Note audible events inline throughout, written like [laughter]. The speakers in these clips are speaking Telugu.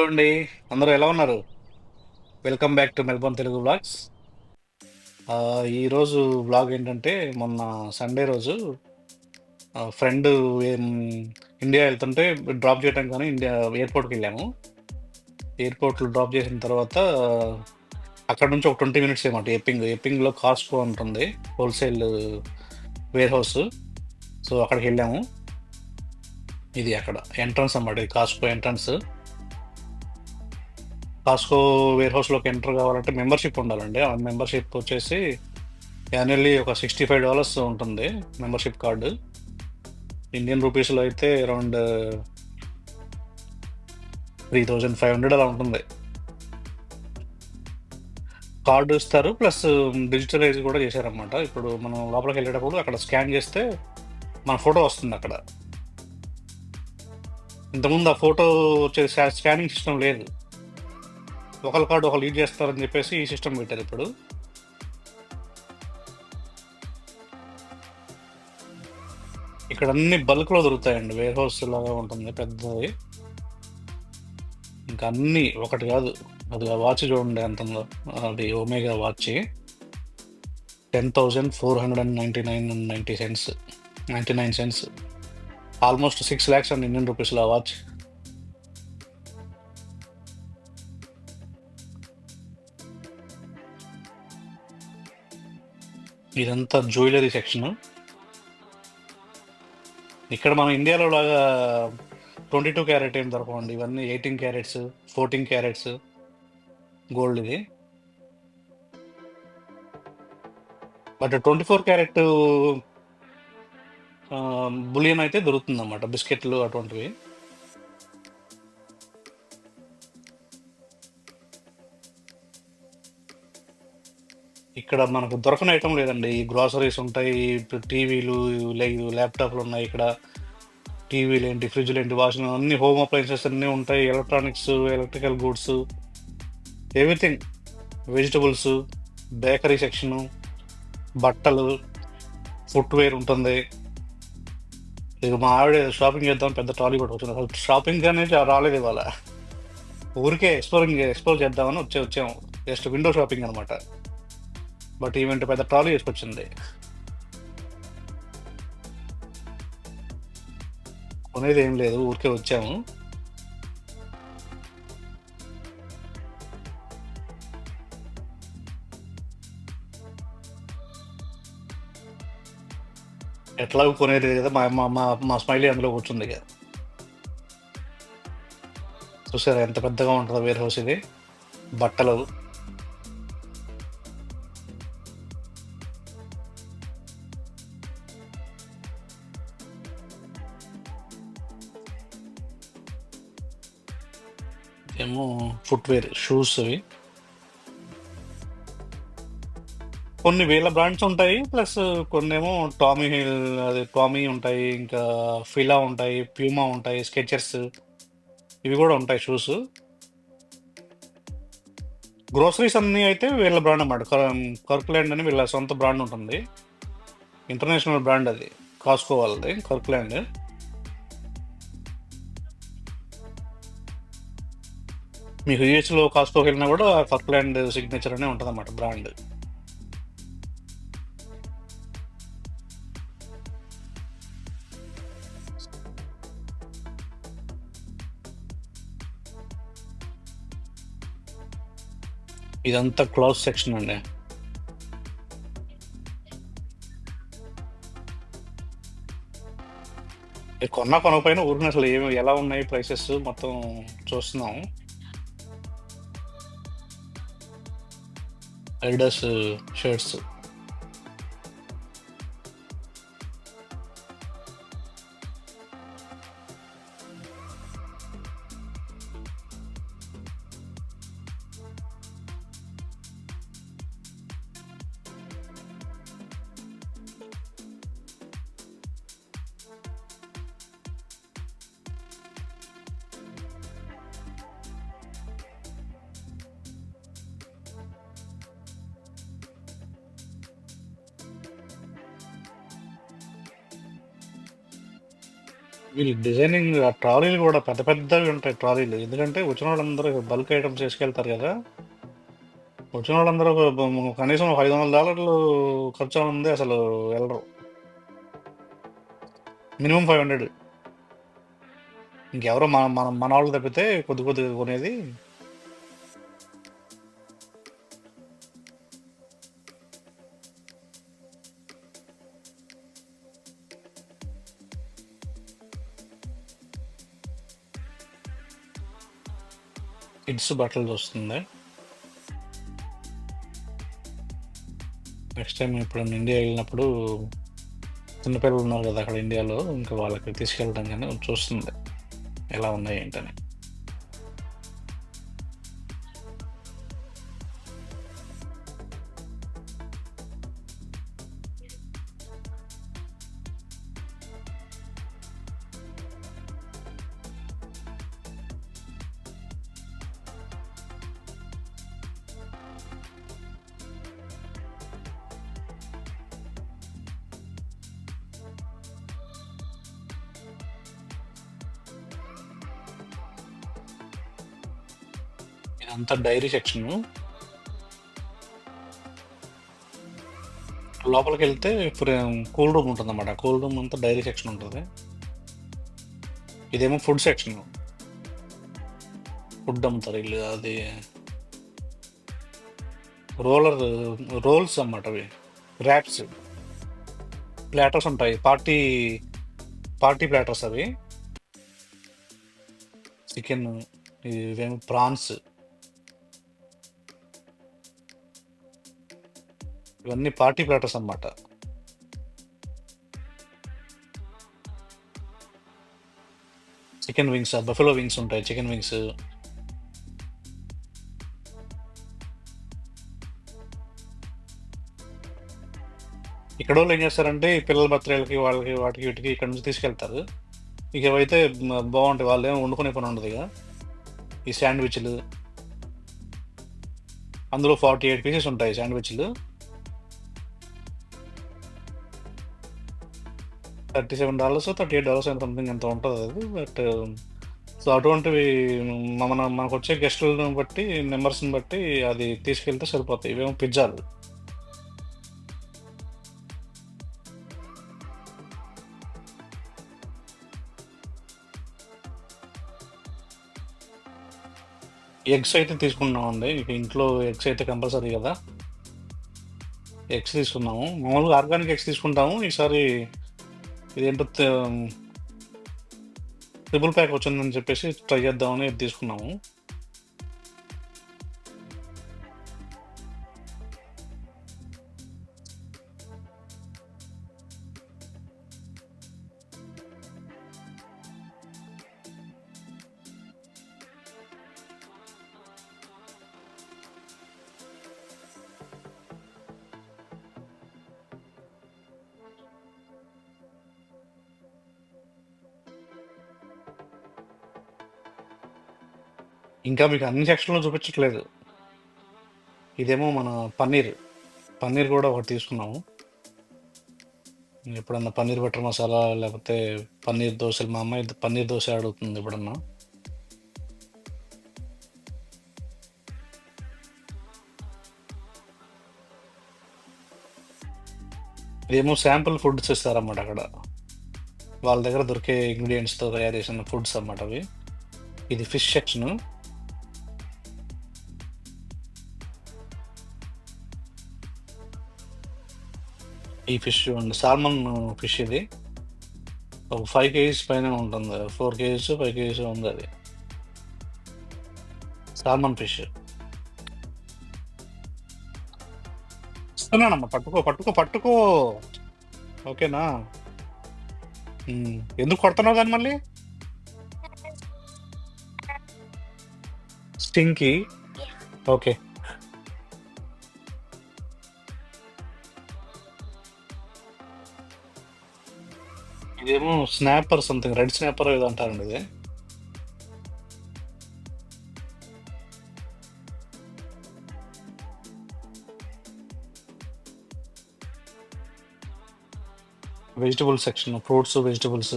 హలో అండి. అందరూ ఎలా ఉన్నారు? Welcome back to Melbourne Telugu blogs ఈరోజు బ్లాగ్ ఏంటంటే మొన్న సండే రోజు ఫ్రెండ్ ఇండియా వెళ్తుంటే డ్రాప్ చేయడం కానీ ఇండియా ఎయిర్పోర్ట్కి వెళ్ళాము. ఎయిర్పోర్ట్లో డ్రాప్ చేసిన తర్వాత అక్కడ నుంచి ఒక ట్వంటీ మినిట్స్ ఏమాట ఎప్పింగ్ ఎప్పింగ్లో కాస్ట్కో ఉంటుంది హోల్సేల్ వేర్ హౌస్ సో అక్కడికి వెళ్ళాము. ఇది అక్కడ ఎంట్రన్స్ అన్నమాట ఇది ఎంట్రన్స్ కాస్కో వేర్ హౌస్లోకి ఎంటర్ కావాలంటే మెంబర్షిప్ ఉండాలండి. ఆ మెంబర్షిప్ వచ్చేసి యాన్యువల్లీ ఒక సిక్స్టీ ఫైవ్ డాలర్స్ ఉంటుంది మెంబర్షిప్ కార్డు ఇండియన్ రూపీస్లో అయితే around three thousand five hundred అలా ఉంటుంది. కార్డు ఇస్తారు ప్లస్ డిజిటలైజ్ um, కూడా చేశారనమాట ఇప్పుడు మనం లోపలికి వెళ్ళేటప్పుడు అక్కడ స్కాన్ చేస్తే మన ఫోటో వస్తుంది అక్కడ. ఇంతకుముందు ఆ ఫోటో వచ్చే స్కానింగ్ సిస్టమ్ లేదు. ఒకరి కార్డు ఒకరు లీడ్ చేస్తారని చెప్పేసి ఈ సిస్టమ్ పెట్టారు ఇప్పుడు. ఇక్కడ అన్ని బల్క్లో దొరుకుతాయండి వేర్ హౌస్ లాగా ఉంటుంది పెద్దది. ఇంకా అన్నీ ఒకటి కాదు అది వాచ్ చూడండి ఎంత అది Omega watch. Ten thousand four hundred and ninety nine ninety cents ninety nine cents almost six lakhs and Indian రూపీస్లో ఆ వాచ్. ఇదంతా జ్యువెలరీ సెక్షన్. ఇక్కడ మన ఇండియాలో లాగా ట్వంటీ టూ క్యారెట్ ఏం దొరకవండి ఇవన్నీ eighteen carats fourteen carats gold ఇది. But twenty four carat bullion అయితే దొరుకుతుంది అన్నమాట బిస్కెట్లు అటువంటివి. ఇక్కడ మనకు దొరకని ఐటమ్ లేదండి. గ్రాసరీస్ ఉంటాయి టీవీలు లేదు ల్యాప్టాప్లు ఉన్నాయి ఇక్కడ. టీవీలు ఏంటి ఫ్రిడ్జ్లు ఏంటి వాషింగ్ అన్ని హోమ్ అప్లయన్సెస్ అన్నీ ఉంటాయి. Electronics electrical goods everything vegetables bakery section బట్టలు ఫుట్వేర్ ఉంటుంది. ఇక మా ఆవిడ షాపింగ్ చేద్దాం పెద్ద ట్రాలీ కూడా వచ్చింది అసలు షాపింగ్ అనేది రాలేదు ఇవాళ. ఊరికే ఎక్స్ప్లోరింగ్ ఎక్స్ప్లోర్ చేద్దామని వచ్చే వచ్చాము. జస్ట్ విండో షాపింగ్ అనమాట బట్ ఈవెంట్ పెద్ద ట్రాలీ చేసుకొచ్చింది. కొనేది ఏం లేదు ఊరికే వచ్చాము. ఎట్లాగో కొనేది కదా మా మా మా మా స్మైలీ అందులో కూర్చుంది కదా చూసారా ఎంత పెద్దగా ఉంటుందో వేర్ హౌస్ ఇది. బట్టలు ఏమో ఫుట్వేర్ షూస్ అవి. కొన్ని వేల బ్రాండ్స్ ఉంటాయి ప్లస్ కొన్ని ఏమో టామీ హిల్ అది టామీ ఉంటాయి ఇంకా ఫిలా ఉంటాయి ప్యూమా ఉంటాయి స్కెచర్స్ ఇవి కూడా ఉంటాయి షూస్ గ్రోసరీస్ అన్నీ అయితే వీళ్ళ బ్రాండ్ అన్నమాట. కర్క్లాండ్ అని వీళ్ళ సొంత బ్రాండ్ ఉంటుంది. ఇంటర్నేషనల్ బ్రాండ్ అది. కాస్కో వాళ్ళది కర్క్లాండ్ మీకు యూఎస్లో కాస్కోకి వెళ్ళినా కూడా కర్క్లాండ్ సిగ్నేచర్ అనే ఉంటుంది అన్నమాట బ్రాండ్. ఇదంతా క్లోజ్ సెక్షన్ అండి. కొన్నా కొనకపోయినా ఊరిని అసలు ఏమి ఎలా ఉన్నాయి ప్రైసెస్ మొత్తం చూస్తున్నాం. ಎರಡಸ್ ಶರ್ಟ್ಸ್ వీళ్ళు డిజైనింగ్ ఆ ట్రాలీలు కూడా పెద్ద పెద్దవి ఉంటాయి ట్రాలీలు. ఎందుకంటే వచ్చిన వాళ్ళందరూ బల్క్ ఐటమ్స్ తీసుకెళ్తారు కదా. వచ్చిన వాళ్ళందరూ కనీసం ఒక ఐదు వందల డాలర్లు ఖర్చు ఉంది అసలు వెళ్ళరు. Minimum five hundred. ఇంకెవరో మన మన మన వాళ్ళు తప్పితే కొద్ది కొద్దిగా కొనేది కిడ్స్ బట్టలు వస్తుంది నెక్స్ట్ టైం ఇప్పుడు ఇండియా వెళ్ళినప్పుడు చిన్నపిల్లలు ఉన్నారు కదా అక్కడ ఇండియాలో ఇంకా వాళ్ళకి తీసుకెళ్ళడం కానీ చూస్తుంది. ఎలా ఉన్నాయి ఏంటని. అంతా డైరీ సెక్షన్. లోపలికి వెళ్తే కూల్ రూమ్ ఉంటుంది అన్నమాట కూల్ రూమ్ అంతా డైరీ సెక్షన్ ఉంటుంది. ఇదేమో ఫుడ్ సెక్షన్. ఫుడ్ అమ్ముతారు ఇల్లు అది. రోలర్ రోల్స్ అన్నమాట అవి. ర్యాప్స్ ప్లాటర్స్ ఉంటాయి. పార్టీ పార్టీ ప్లాటర్స్ అవి. చికెన్ ఇవేమో ప్రాన్స్. ఇవన్నీ పార్టీ ప్లాటర్స్ అన్నమాట. చికెన్ వింగ్స్ బఫెలో వింగ్స్ ఉంటాయి చికెన్ వింగ్స్. ఇక్కడ వాళ్ళు ఏం చేస్తారంటే పిల్లల బర్త్డేలకి వాళ్ళకి వాటికి వీటికి ఇక్కడ నుంచి తీసుకెళ్తారు. ఇక అయితే బాగుంటాయి వాళ్ళు ఏమో వండుకునే పని ఉండదు ఇక. ఈ శాండ్విచ్లు. అందులో ఫార్టీ ఎయిట్ పీసెస్ ఉంటాయి శాండ్విచ్లు. Thirty seven dollars thirty eight dollars ఎంత సంథింగ్ ఎంత ఉంటుంది అది. బట్ సో um, అటువంటివి మన మనకు వచ్చే గెస్టులను బట్టి మెంబర్స్ని బట్టి అది తీసుకెళ్తే సరిపోతాయి. ఇవేమో పిజ్జాలు. ఎగ్స్ అయితే తీసుకున్నామండి. ఇంట్లో ఎగ్స్ అయితే కంపల్సరీ కదా. ఎగ్స్ తీసుకున్నాము. మామూలుగా ఆర్గానిక్ ఎగ్స్ తీసుకుంటాము. ఈసారి ఇదేంటో ట్రిపుల్ ప్యాక్ వచ్చిందని చెప్పేసి ట్రై చేద్దామని తీసుకున్నాము. ఇంకా మీకు అన్ని సెక్షన్లో చూపించట్లేదు. ఇదేమో మన పన్నీర్. పన్నీర్ కూడా ఒకటి తీసుకున్నాము. ఎప్పుడన్నా పన్నీర్ బటర్ మసాలా లేకపోతే పన్నీర్ దోశలు మా అమ్మాయి పన్నీర్ దోశ అడుగుతుంది ఎప్పుడన్నా. ఇదేమో శాంపుల్ ఫుడ్స్ ఇస్తారన్నమాట అక్కడ. వాళ్ళ దగ్గర దొరికే ఇంగ్రీడియంట్స్తో తయారు చేసిన ఫుడ్స్ అన్నమాట అవి. ఇది ఫిష్ సెక్షన్. ఈ ఫిష్ అండి సాల్మన్ ఫిష్ ఇది. ఒక ఫైవ్ కేజీస్ పైన ఉంటుంది. ఫోర్ కేజీస్ ఫైవ్ కేజీస్ ఉంది అది. Salmon fish. ఇస్తున్నానమ్మా పట్టుకో పట్టుకో పట్టుకో. ఓకేనా? ఎందుకు కొడుతున్నావు కానీ మళ్ళీ? స్టింకి? ఓకే. ఇదేమో స్నాపర్ సంథింగ్ రెడ్ స్నాపర్ ఏదో అంటారండి ఇది. వెజిటబుల్ సెక్షన్ ఫ్రూట్స్ వెజిటబుల్స్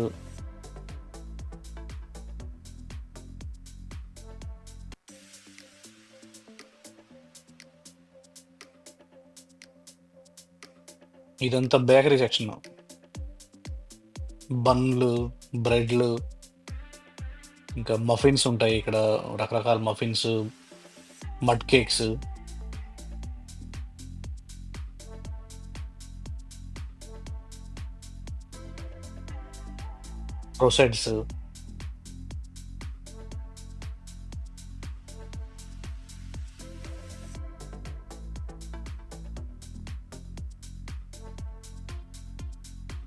ఇదంతా బేకరీ సెక్షన్. బన్లు బ్రెడ్లు ఇంకా మఫిన్స్ ఉంటాయి ఇక్కడ. రకరకాల మఫిన్స్ మడ్ కేక్స్ ప్రొసెడ్స్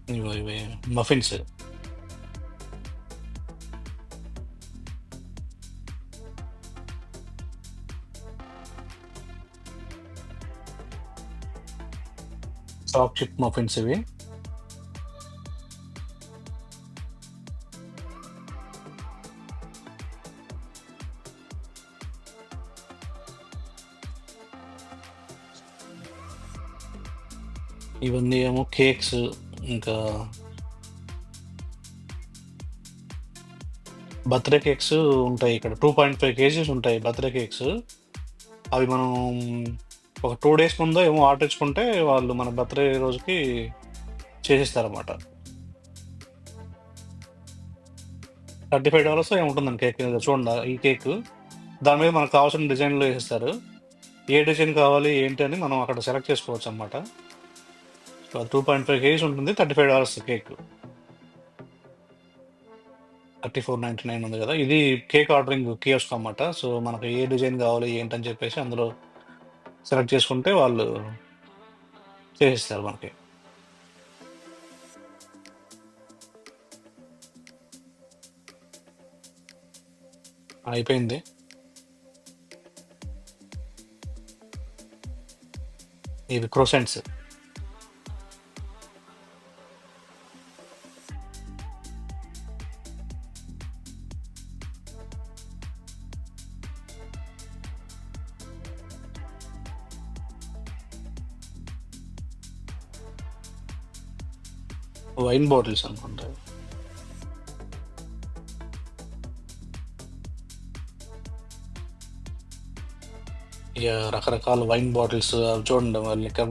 ఇవి ఇవి మఫిన్స్ చాప్ చిప్ మఫిన్స్ ఇవి ఇవన్నీ ఏమో కేక్స్ ఇంకా బర్త్డే కేక్స్ ఉంటాయి ఇక్కడ. టూ పాయింట్ ఫైవ్ కేజీస్ ఉంటాయి బర్త్డే కేక్స్. అవి మనం ఒక టూ డేస్ ముందో ఏమో ఆర్డర్ ఇచ్చుకుంటే వాళ్ళు మన బర్త్డే రోజుకి చేసిస్తారన్నమాట. థర్టీ ఫైవ్ డాలర్స్ ఏముంటుందండి కేక్ చూడండి ఈ కేక్. దాని మీద మనకు కావాల్సిన డిజైన్లు వేసిస్తారు. ఏ డిజైన్ కావాలి ఏంటి అని మనం అక్కడ సెలెక్ట్ చేసుకోవచ్చు అనమాట టూ పాయింట్ ఫైవ్ కేజీస్ ఉంటుంది thirty five dollars cake thirty four ninety nine ఉంది కదా. ఇది కేక్ ఆర్డరింగ్ కియోస్క్ అనమాట సో మనకు ఏ డిజైన్ కావాలి ఏంటని చెప్పేసి అందులో సెలెక్ట్ చేసుకుంటే వాళ్ళు చేసిస్తారు మనకి. అయిపోయింది. ఇవి క్రోసెంట్స్ వైన్ బాటిల్స్ అనుకుంటా. ఇక రకరకాల వైన్ బాటిల్స్ అవి చూడండి liquor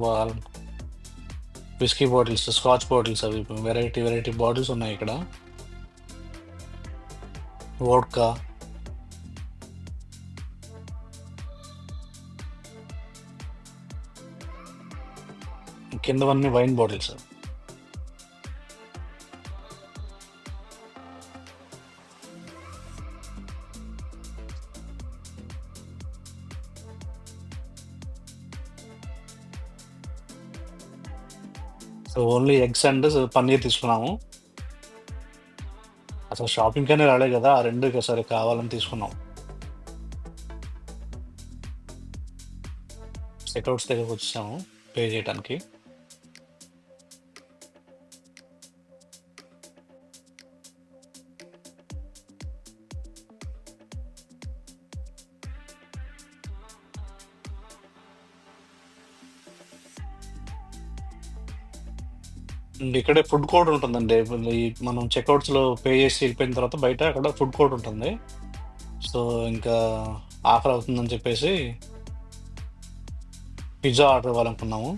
whisky bottles scotch bottles అవి వెరైటీ వెరైటీ బాటిల్స్ ఉన్నాయి ఇక్కడ. Vodka కిందవన్నీ wine bottles only eggs and paneer తీసుకున్నాము. అసలు షాపింగ్ కానీ రాలే కదా ఆ రెండు సరే కావాలని తీసుకున్నాం. చెక్అవుట్స్ దగ్గరకు వచ్చాము పే చేయడానికి ఇక్కడే ఫుడ్ కోర్ట్ ఉంటుందండి. ఈ మనం చెక్అవుట్స్లో పే చేసి వెళ్ళిపోయిన తర్వాత బయట అక్కడ ఫుడ్ కోర్ట్ ఉంటుంది. సో ఇంకా ఆఫర్ అవుతుందని చెప్పేసి పిజ్జా ఆర్డర్ ఇవ్వాలనుకున్నాము.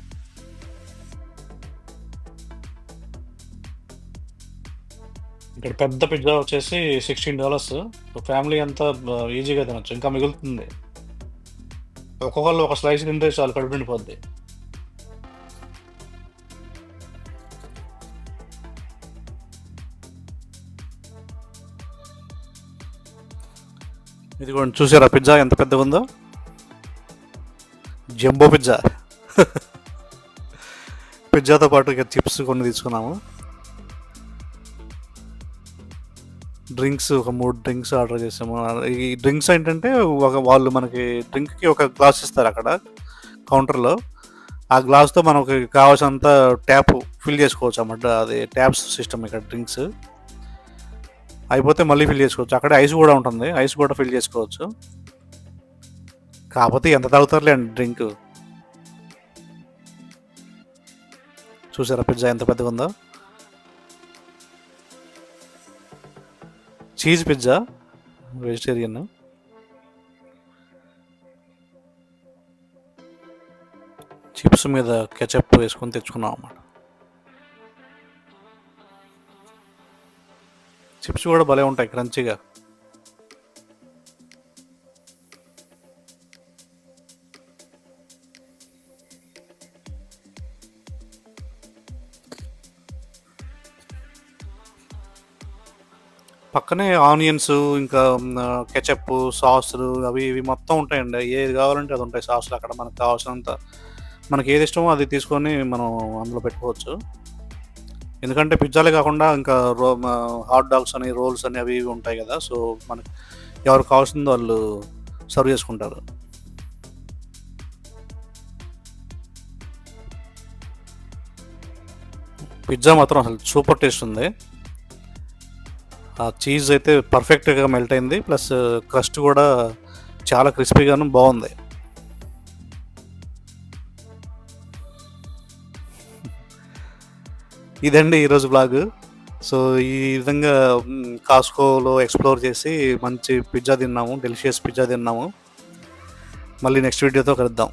ఇక్కడ పెద్ద పిజ్జా వచ్చేసి సిక్స్టీన్ డాలర్స్. ఫ్యామిలీ అంతా ఈజీగా తినొచ్చు. ఇంకా మిగులుతుంది. ఒక్కొక్కళ్ళు ఒక స్లైస్ తింటే చాలు కడుపు నిండిపోద్ది. ఇదిగోండి చూసారా పిజ్జా ఎంత పెద్దగా ఉందో జంబో పిజ్జా. [laughs] పిజ్జాతో పాటు ఇక చిప్స్ కొన్ని తీసుకున్నాము. డ్రింక్స్ ఒక మూడు డ్రింక్స్ ఆర్డర్ చేసాము. ఈ డ్రింక్స్ ఏంటంటే ఒక వాళ్ళు మనకి డ్రింక్కి ఒక గ్లాస్ ఇస్తారు అక్కడ కౌంటర్లో. ఆ గ్లాస్తో మనకి కావాల్సినంత ట్యాప్ ఫిల్ చేసుకోవచ్చు అన్నమాట. అది ట్యాప్స్ సిస్టమ్ ఇక్కడ డ్రింక్స్. అయిపోతే మళ్ళీ ఫిల్ చేసుకోవచ్చు. అక్కడ ఐస్ కూడా ఉంటుంది. ఐస్ కూడా ఫిల్ చేసుకోవచ్చు. కాకపోతే ఎంత తాగుతారులేండి డ్రింక్? చూసారా పిజ్జా ఎంత పెద్దగా ఉందో? Cheese pizza? వెజిటేరియన్ చిప్స్ మీద కెచప్ వేసుకొని తెచ్చుకున్నాం అన్నమాట. కూడా భలే ఉంటాయి క్రంచిగా. పక్కనే ఆనియన్స్ ఇంకా కెచప్ సాసులు అవి ఇవి మొత్తం ఉంటాయండి. ఏది కావాలంటే అది ఉంటాయి సాసులు అక్కడ మనకు కావాల్సినంత. మనకి ఏది ఇష్టమో అది తీసుకొని మనం అందులో పెట్టుకోవచ్చు. ఎందుకంటే పిజ్జాలే కాకుండా ఇంకా రో హాట్ డాగ్స్ అని రోల్స్ అని అవి ఇవి ఉంటాయి కదా. సో మనకి ఎవరు కావాల్సిందో వాళ్ళు సర్వ్ చేసుకుంటారు. పిజ్జా మాత్రం అసలు సూపర్ టేస్ట్ ఉంది. ఆ చీజ్ అయితే పర్ఫెక్ట్గా మెల్ట్ అయింది. ప్లస్ క్రస్ట్ కూడా చాలా క్రిస్పీగాను బాగుంది. ఇదండి ఈరోజు బ్లాగ్ సో ఈ విధంగా కాస్కోలో ఎక్స్ప్లోర్ చేసి మంచి పిజ్జా తిన్నాము డెలిషియస్ పిజ్జా తిన్నాము. మళ్ళీ నెక్స్ట్ వీడియోతో కలుద్దాం.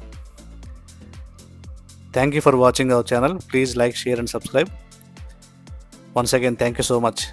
Thank you for watching our channel please like share and subscribe once again thank you so much